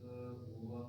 这我。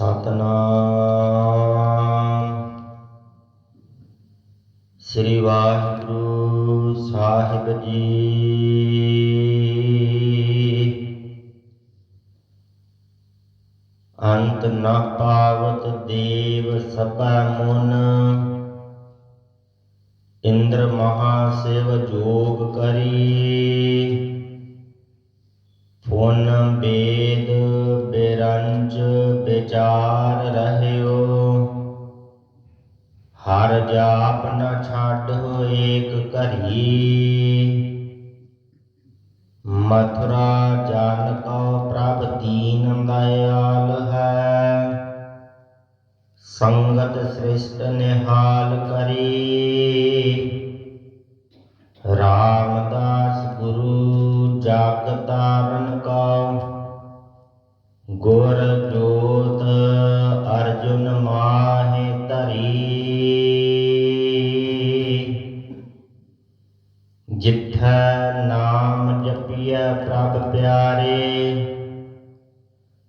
ਸਤਨਾਮ। ਸ੍ਰੀ ਵਾਹਿਗੁਰੂ ਸਾਹਿਬ ਜੀ। ਅੰਤ ਨਾ ਪਾਵਤ ਦੇਵ ਸਭੈ ਮੁਨ। ਇੰਦਰ ਮਹਾ ਸਿਵ ਜੋਗ ਕਰੀ। ਪੁਨ ਬੇਦ ਬਿਰੰਜ ਵਿਚਾਰ ਰਹਿਓ। ਹਰ ਜਾਪ ਨ ਛਾਡੋ ਏਕ ਘਰੀ। ਮਥੁਰਾ ਜਾਨ ਕਉ ਪ੍ਰਭ ਦੀਨ ਦਇਆਲ ਹੈ। ਸੰਗਤ ਸ੍ਰਿਸ਼ਟ ਨਿਹਾਲ ਕਰੀ। ਰਾਮਦਾਸ ਗੁਰੂ ਜਗ ਤਾਰਨ ਕਉ ਗੁਰ ਜੋ ਜਿੱਥੈ ਨਾਮ ਜਪੀਐ ਪ੍ਰਭ ਪਿਆਰੇ,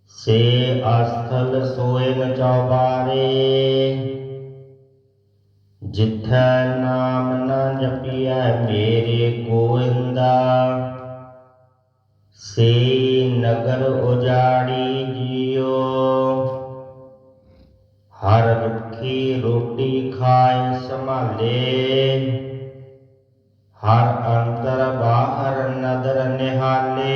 ਸੇ ਅਸਥਲ ਸੋਏ ਨ ਚੌਬਾਰੇ, ਜਿੱਥੈ ਨਾਮ ਨ ਜਪੀਐ ਮੇਰੇ ਗੋਇੰਦਾ, ਸੇ ਨਗਰ ਉਜਾੜੀ ਜਿਉ ਹਰ ਰੁੱਖੀ ਰੋਟੀ ਖਾਏ ਸੰਭਾਲੇ। ਹਰ ਅੰਤਰ ਬਾਹਰ ਨਦਰ ਨਿਹਾਲੇ।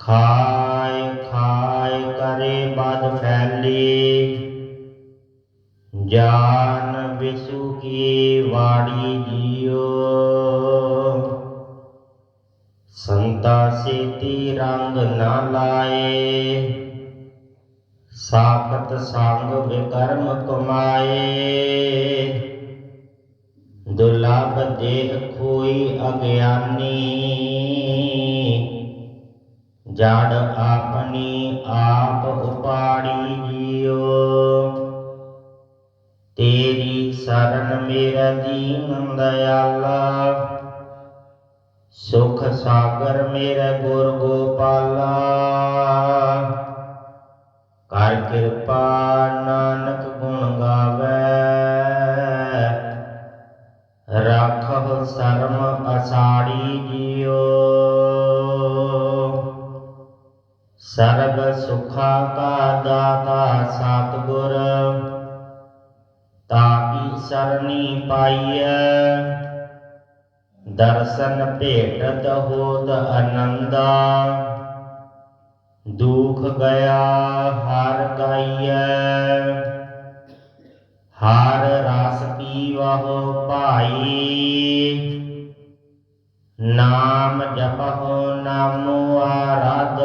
ਖਾਏ ਖਾਏ ਕਰੇ ਬਦ ਫੈਲੀ। ਜਾਨ ਵਿਸੂ ਕੀ ਵਾੜੀ ਜਿਉ ਸੰਤਾ ਸੇਤੀ ਰੰਗ ਨਾ ਲਾਏ। ਸਾਖਤ ਸੰਗ ਵਿਕਰਮ ਕਮਾਏ। ਦੁਰਲਭ ਦੇਹ ਖੋਈ ਅਗਿਆਨੀ। ਜੜ ਆਪਣੀ ਆਪ ਉਪਾੜੀ ਜਿਉ ਤੇਰੀ ਸਰਨ ਮੇਰਾ ਦੀਨ ਦਇਆਲਾ। ਸੁਖ ਸਾਗਰ ਮੇਰਾ ਗੁਰ ਗੋਪਾਲਾ। ਕਰ ਕਿਰਪਾ ਨਾਨਕ ਸਰਮ ਅਸਾੜੀ ਜਿਉ ਸਰਬ ਸੁਖਾ ਕਾ ਦਾਤਾ ਸਤਿਗੁਰ, ਤਾਕੀ ਸਰਣੀ ਪਾਈਐ। ਦਰਸ਼ਨ ਭੇਟਤ ਹੋਤ ਆਨੰਦਾ ਦੁਖ ਗਿਆ ਹਰ ਗਾਈਐ। ਹਰ ਰਸ ਪੀਵਹੁ ਭਾਈ। ਨਾਮ ਜਪਹੁ ਨਾਮੋ ਆਰਾਧ।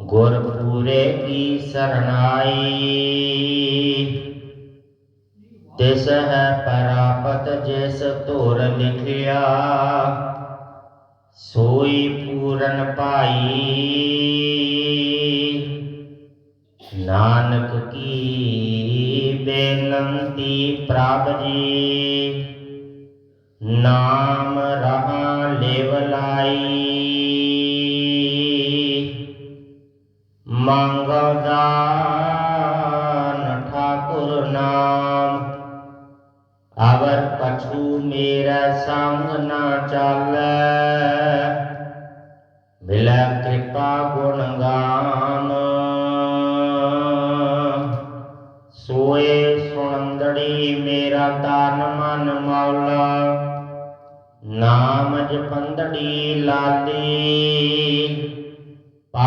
ਗੁਰ ਪੂਰੇ ਕੀ ਸਰਣਾਈ ਤਿਸ ਹੈ ਪ੍ਰਾਪਤ ਜਿਸ ਧੁਰ ਲਿਖਿਆ ਸੋਈ ਪੂਰਨ ਭਾਈ। ਨਾਨਕ ਕੀ ਬੇਨੰਤੀ ਪ੍ਰਭ ਜੀ। ਨਾਮ ਰਹਾ ਲੇਵ ਲਾਈ। ਮੰਗਲ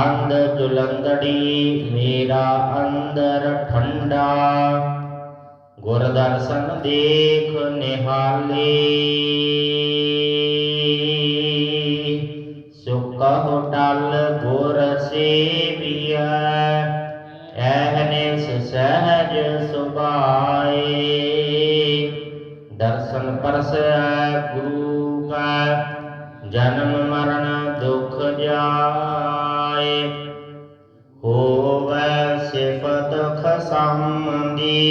ਪੰਦ ਜੁਲੰਦੜੀ ਮੇਰਾ ਅੰਦਰ ਠੰਡਾ। ਗੁਰ ਦਰਸ਼ਨ ਦੇਖ ਨਿਹਾਲੇ। ਸੁਕਹੁ ਡਲ ਗੁਰ ਸੇਵੀਐ। ਐਹਨੇ ਸਹਿਜ ਸੁਭਾਏ। ਦਰਸ਼ਨ ਪਰਸੈ ਗੁਰੂ ਕਾ। ਜਨਮ ਮਰਨ ਦੁਖ ਜਾਏ, ਹੋਵੈ ਸਿਫਤ ਖਸੰਦੀ।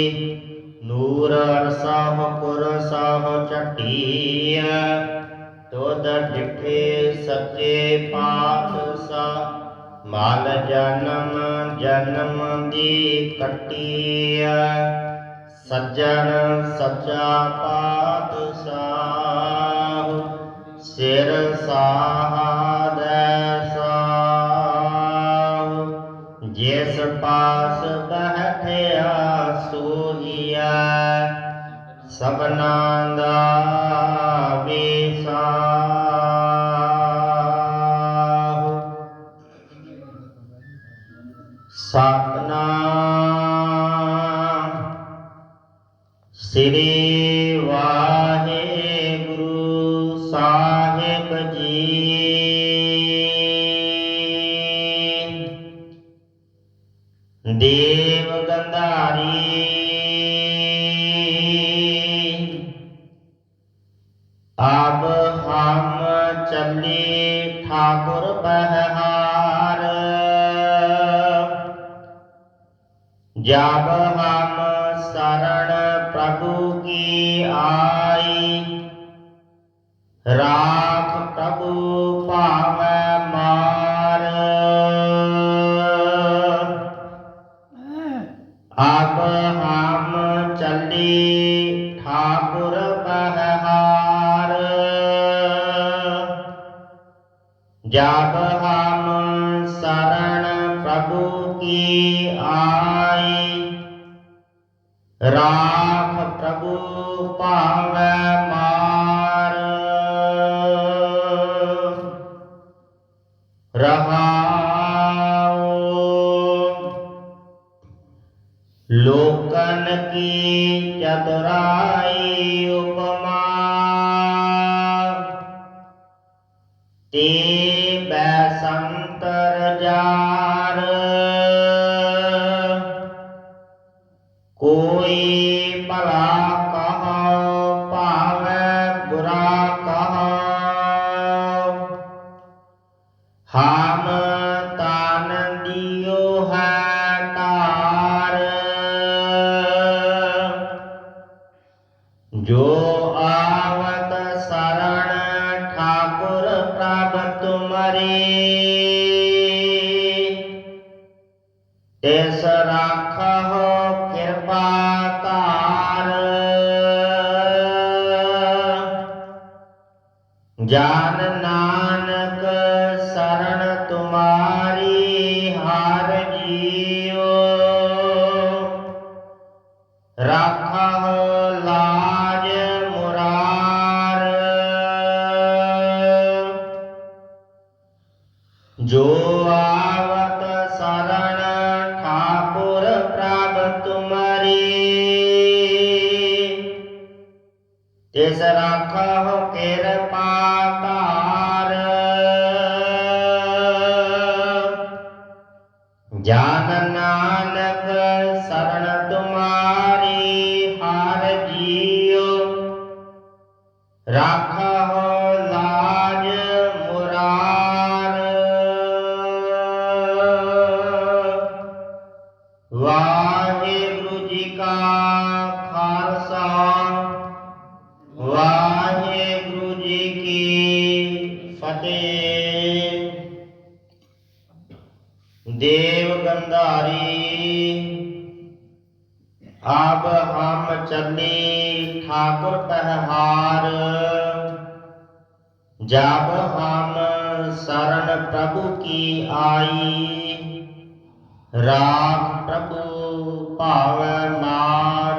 ਨੂਰ ਅਰਸਾਹ ਪੁਰਸਾਹ ਚਟੀਐ ਤੋਦ ਡਿਠੇ ਸੱਚੇ ਪਾਤਸ਼ਾਹ। ਮਾਲ ਜਨਮ ਜਨਮ ਦੀ ਕੱਟੀਐ, ਸੱਜਣ ਸੱਚਾ ਪਾਤਸ਼ਾਹ। ਸਿਰ ਸਾਹਦੈ ਸਾਹ ਜਿਸ ਪਾਸ ਬਹਿਠਿਆ ਸੋਹੀਆ ਸਭਨਾ ਦਾ ਵਿਸਾਹ। ਸਤਨਾਮ ਸ੍ਰੀ ਵਾਹਿਗੁਰੂ ਸਾਹਿਬ। ਜੀ ਦੇਵ ਗੰਧਾਰੀ ਆਬ ਹਮ ਚੱਲੇ ਠਾਕੁਰ ਬਹਿਹਾਰ ਜਬ ਹਮ ਸਰਣ ਪ੍ਰਭੂ ਕੀ ਆਈ ਰਾਖ ਪ੍ਰਭੂ ਕੀ ਆਈ? ਰਾਖ ਪ੍ਰਭੂ ਭਾਵੈ ਮਾਰ। ਰਹਾਉ। ਲੋਕਨ ਕੀ ਚਤੁਰਾਈ ਉਪਮਾ ਤੇ ਬੈ ਸੰਤਰ ਜਾਰ ਕੋਈ ਭਲਾ ਕਹੋ, ਭਾਵੈ ਬੁਰਾ ਕਹੋ। ਹਮ ਤਨ ਦਿਓ ਹੈ ਤਾਰ ਜੋ ਆਵਤ ਸਰਣ ਠਾਕੁਰ ਪ੍ਰਭ ਤੁਮਰੇ ਤਿਸ ਰਾਖਹੁ ਜਾਨ ਰਾਖਾ ਲਾਜ ਮੁਰਾਰ ਵਾਹਿਗੁਰੂ ਜੀ ਕਾ ਖਾਲਸਾ ਵਾਹਿਗੁਰੂ ਜੀ ਕੀ ਫਤਿਹ। ਦੇਵ ਗੰਧਾਰੀ ਆਪ ਹਮ ਚਰਨੇ ਠਾਕੁਰ ਪਹਿਹਾਰ ਜਬ ਹਮ ਸਰਣ ਪ੍ਰਭੂ ਕੀ ਆਈ, ਰਾਖ ਪ੍ਰਭੂ ਭਾਵ ਮਾਰ।